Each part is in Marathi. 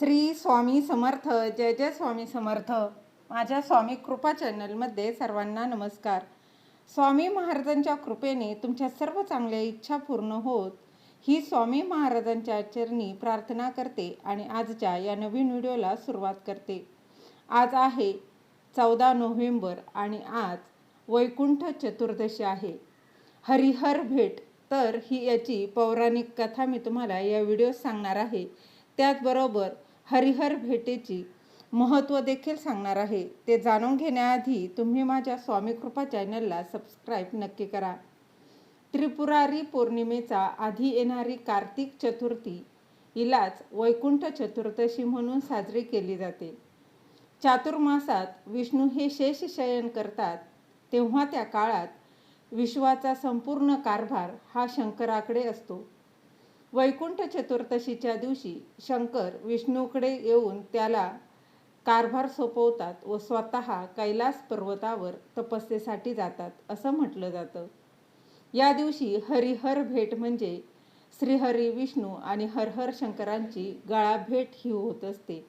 श्री स्वामी समर्थ जय जय स्वामी समर्थ. माझ्या स्वामी कृपा चॅनलमध्ये सर्वांना नमस्कार. स्वामी महाराजांच्या कृपेने तुमच्या सर्व चांगल्या इच्छा पूर्ण होत ही स्वामी महाराजांच्या चरणी प्रार्थना करते आणि आजच्या या नवीन व्हिडिओला सुरुवात करते. आज आहे चौदा नोव्हेंबर आणि आज वैकुंठ चतुर्दशी आहे. हरिहर भेट तर ही याची पौराणिक कथा मी तुम्हाला या व्हिडिओत सांगणार आहे. त्याचबरोबर हरिहर भेटेची महत्त्व देखील सांगणार आहे. ते जाणून घेण्याआधी तुम्ही माझ्या स्वामी कृपा चॅनलला सबस्क्राईब नक्की करा. त्रिपुरारी पौर्णिमेचा आधी येणारी कार्तिक चतुर्थी हिलाच वैकुंठ चतुर्दशी म्हणून साजरी केली जाते. चातुर्मासात विष्णू हे शेष शयन करतात. तेव्हा त्या काळात विश्वाचा संपूर्ण कारभार हा शंकराकडे असतो. वैकुंठ चतुर्दशीच्या दिवशी शंकर विष्णूकडे येऊन त्याला कारभार सोपवतात व स्वतः कैलास पर्वतावर तपस्येसाठी जातात असं म्हटलं जातं. या दिवशी हरिहर भेट म्हणजे श्रीहरी विष्णू आणि हरहर शंकरांची गळा भेट ही होत असते.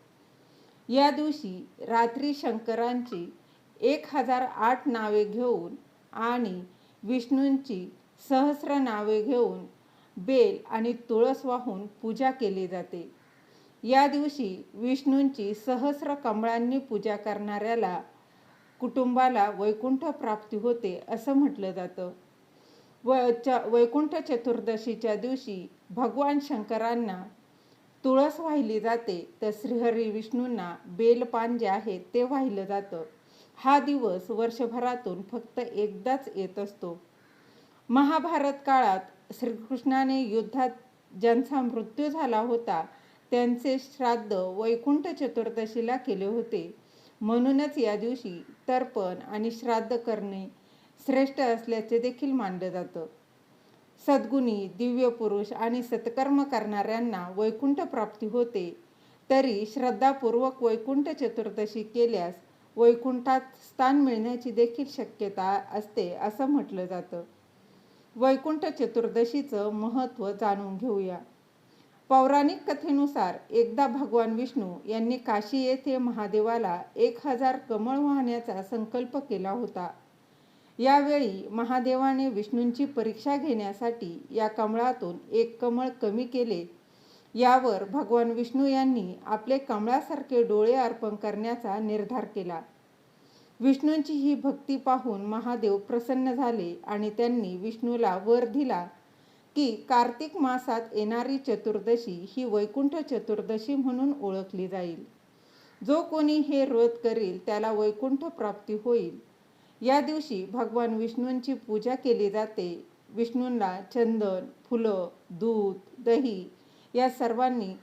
या दिवशी रात्री शंकरांची एक हजार आठ नावे घेऊन आणि विष्णूंची सहस्र नावे घेऊन बेल आणि तुळस वाहून पूजा केली जाते. या दिवशी विष्णूंची सहस्र कमळांनी पूजा करणाऱ्याला कुटुंबाला वैकुंठ प्राप्ती होते असं म्हटलं जातं. व च वैकुंठ चतुर्दशीच्या दिवशी भगवान शंकरांना तुळस वाहिली जाते तर श्रीहरी विष्णूंना बेलपान जे आहे ते वाहिलं जातं. हा दिवस वर्षभरातून फक्त एकदाच येत असतो. महाभारत काळात श्रीकृष्णाने युद्धात ज्यांचा मृत्यू झाला होता त्यांचे श्राद्ध वैकुंठ चतुर्दशीला केले होते. म्हणूनच या दिवशी तर्पण आणि श्राद्ध करणे श्रेष्ठ असल्याचे देखील मानलं जातं. सद्गुणी दिव्य पुरुष आणि सत्कर्म करणाऱ्यांना वैकुंठ प्राप्ती होते. तरी श्रद्धापूर्वक वैकुंठ चतुर्दशी केल्यास वैकुंठात स्थान मिळण्याची देखील शक्यता असते असं म्हटलं जातं. वैकुंठ चतुर्दशीचं महत्त्व जाणून घेऊया. पौराणिक कथेनुसार एकदा भगवान विष्णू यांनी काशी येथे महादेवाला एक हजार कमळ वाहण्याचा संकल्प केला होता. यावेळी महादेवाने विष्णूंची परीक्षा घेण्यासाठी या कमळातून एक कमळ कमी केले. यावर भगवान विष्णू यांनी आपले कमळासारखे डोळे अर्पण करण्याचा निर्धार केला. विष्णूंची ही भक्ती पाहून महादेव प्रसन्न झाले आणि त्यांनी विष्णूला वर दिला की कार्तिक मासात येणारी चतुर्दशी ही वैकुंठ चतुर्दशी म्हणून ओळखली जाईल. जो कोणी हे व्रत करील त्याला वैकुंठ प्राप्ती होईल. या दिवशी भगवान विष्णूंची पूजा केली जाते. विष्णूंना चंदन फुलं दूध दही या सर्वांनी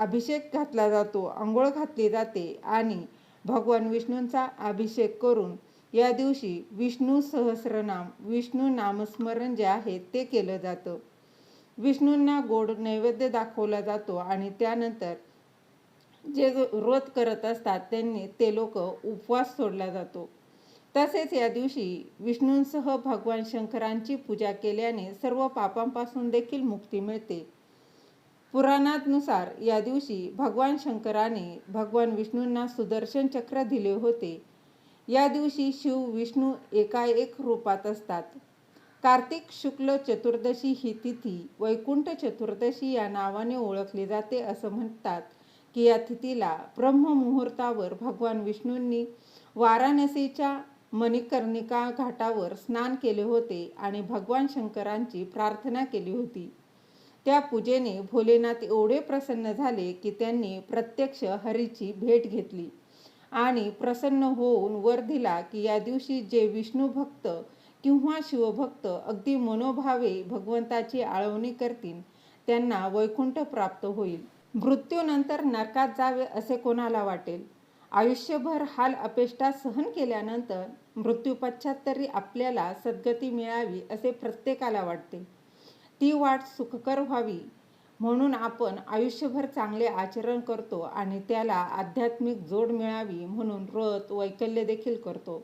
अभिषेक घातला जातो आंघोळ घातली जाते आणि भगवान विष्णूंचा अभिषेक करून या दिवशी विष्णू सहस्रनाम विष्णू नामस्मरण जे आहे ते केलं जातं. विष्णूंना गोड नैवेद्य दाखवला जातो आणि त्यानंतर जे व्रत करत असतात त्यांनी ते लोक उपवास सोडला जातो. तसेच या दिवशी विष्णूंसह भगवान शंकरांची पूजा केल्याने सर्व पापांपासून देखील मुक्ती मिळते. पुराणानुसार या दिवशी भगवान शंकराने भगवान विष्णूंना सुदर्शन चक्र दिले होते. या दिवशी शिव विष्णू एकाएक रूपात असतात. कार्तिक शुक्ल चतुर्दशी ही तिथी वैकुंठ चतुर्दशी या नावाने ओळखली जाते असं म्हणतात की या तिथीला ब्रह्ममुहूर्तावर भगवान विष्णूंनी वाराणसीच्या मणिकर्णिका घाटावर स्नान केले होते आणि भगवान शंकरांची प्रार्थना केली होती. त्या पूजेने भोलेनाथ एवढे प्रसन्न झाले की त्यांनी प्रत्यक्ष हरीची भेट घेतली. आणि प्रसन्न होऊन वर दिला की या दिवशी जे विष्णू भक्त किंवा शिवभक्त अगदी मनोभावे भगवंताची आळवणी करतील त्यांना वैकुंठ प्राप्त होईल. मृत्यूनंतर नरकात जावे असे कोणाला वाटेल? आयुष्यभर हाल अपेष्टा सहन केल्यानंतर मृत्यूपश्चात तरी आपल्याला सद्गती मिळावी असे प्रत्येकाला वाटते. ती वाट सुखकर व्हावी म्हणून आपण आयुष्यभर चांगले आचरण करतो आणि त्याला आध्यात्मिक जोड मिळावी म्हणून व्रत वैकल्य देखील करतो.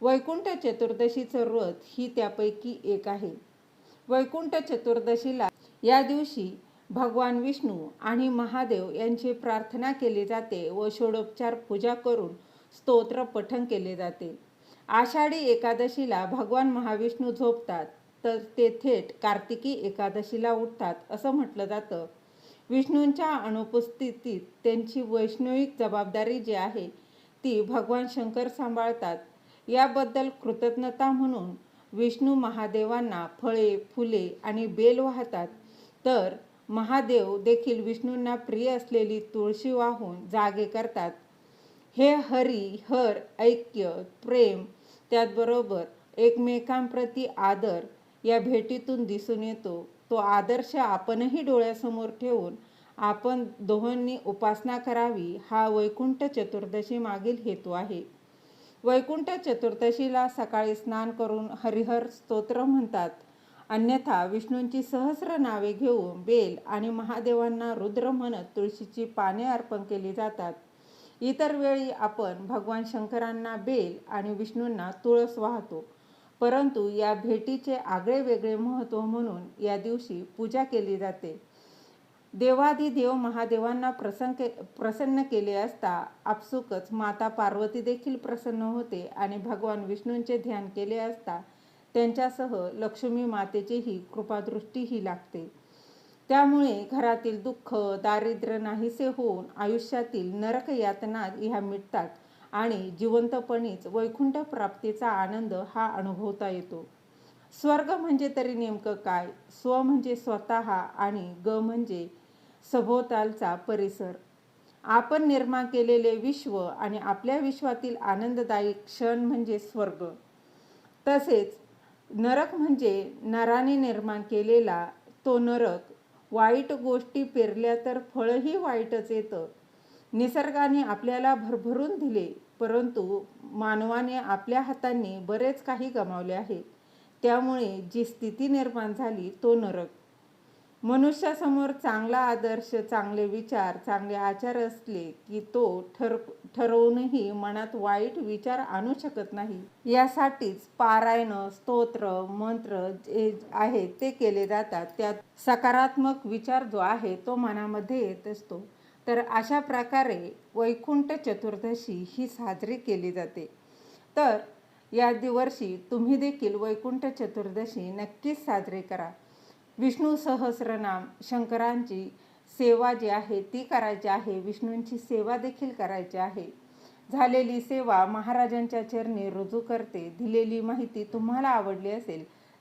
वैकुंठ चतुर्दशीचं व्रत ही त्यापैकी एक आहे. वैकुंठ चतुर्दशीला या दिवशी भगवान विष्णू आणि महादेव यांची प्रार्थना केली जाते व षोडोपचार पूजा करून स्तोत्र पठण केले जाते. आषाढी एकादशीला भगवान महाविष्णू झोपतात. तर ते थेट कार्तिकी एकादशीला उठतात असं म्हटलं जातं. विष्णूंच्या अनुपस्थितीत त्यांची वैष्णविक जबाबदारी जी आहे ती भगवान शंकर सांभाळतात. याबद्दल कृतज्ञता म्हणून विष्णू महादेवांना फळे फुले आणि बेल वाहतात. तर महादेव देखील विष्णूंना प्रिय असलेली तुळशी वाहून जागे करतात. हे हरी हर ऐक्य प्रेम त्याचबरोबर एकमेकांप्रती आदर या भेटीतून दिसून येतो. तो आदर्श आपणही डोळ्यासमोर ठेवून आपण दोहोंनी उपासना करावी हा वैकुंठ चतुर्दशी मागील हेतू आहे. वैकुंठ चतुर्दशीला सकाळी स्नान करून हरिहर स्तोत्र म्हणतात. अन्यथा विष्णूंची सहस्र नावे घेऊन बेल आणि महादेवांना रुद्र म्हणत तुळशीची पाने अर्पण केली जातात. इतर वेळी आपण भगवान शंकरांना बेल आणि विष्णूंना तुळस वाहतो. परंतु या भेटीचे आगळे वेगळे महत्त्व म्हणून या दिवशी पूजा केली जाते. देवाधिदेव महादेवांना प्रसन्न प्रसन्न केले असता आपसुकच माता पार्वती देखील प्रसन्न होते आणि भगवान विष्णूंचे ध्यान केले असता त्यांच्यासह लक्ष्मी मातेचीही कृपादृष्टीही लागते. त्यामुळे घरातील दुःख दारिद्र्य नाहीसे होऊन आयुष्यातील नरक यातना ह्या मिटतात. आणि जिवंतपणीच वैकुंठ प्राप्तीचा आनंद हा अनुभवता येतो. स्वर्ग म्हणजे तरी नेमकं काय? स्व म्हणजे स्वतः आणि ग म्हणजे सभोवतालचा परिसर. आपण निर्माण केलेले विश्व आणि आपल्या विश्वातील आनंददायी क्षण म्हणजे स्वर्ग. तसेच नरक म्हणजे नराने निर्माण केलेला तो नरक. वाईट गोष्टी पेरल्या तर फळही वाईटच येतं. निसर्गाने आपल्याला भरभरून दिले. परंतु मानवाने आपल्या हातांनी बरेच काही गमावले आहे. त्यामुळे जी स्थिती निर्माण झाली तो नरक. मनुष्यासमोर चांगला आदर्श चांगले विचार चांगले आचार असले की तो ठर ठरवूनही मनात वाईट विचार आणू शकत नाही. यासाठीच पारायण स्तोत्र मंत्र जे आहे ते केले जातात. त्यात सकारात्मक विचार जो आहे तो मनामध्ये येत असतो. तर अशा प्रकारे वैकुंठ चतुर्दशी ही साजरी केली जाते. तर या दिवशी तुम्ही देखील वैकुंठ चतुर्दशी नक्कीच साजरी करा. विष्णू सहस्रनाम शंकरांची सेवा जी आहे ती करायची आहे. विष्णूंची सेवा देखील करायची आहे. झालेली सेवा महाराजांच्या चरणी रुजू करते. दिलेली माहिती तुम्हाला आवडली असेल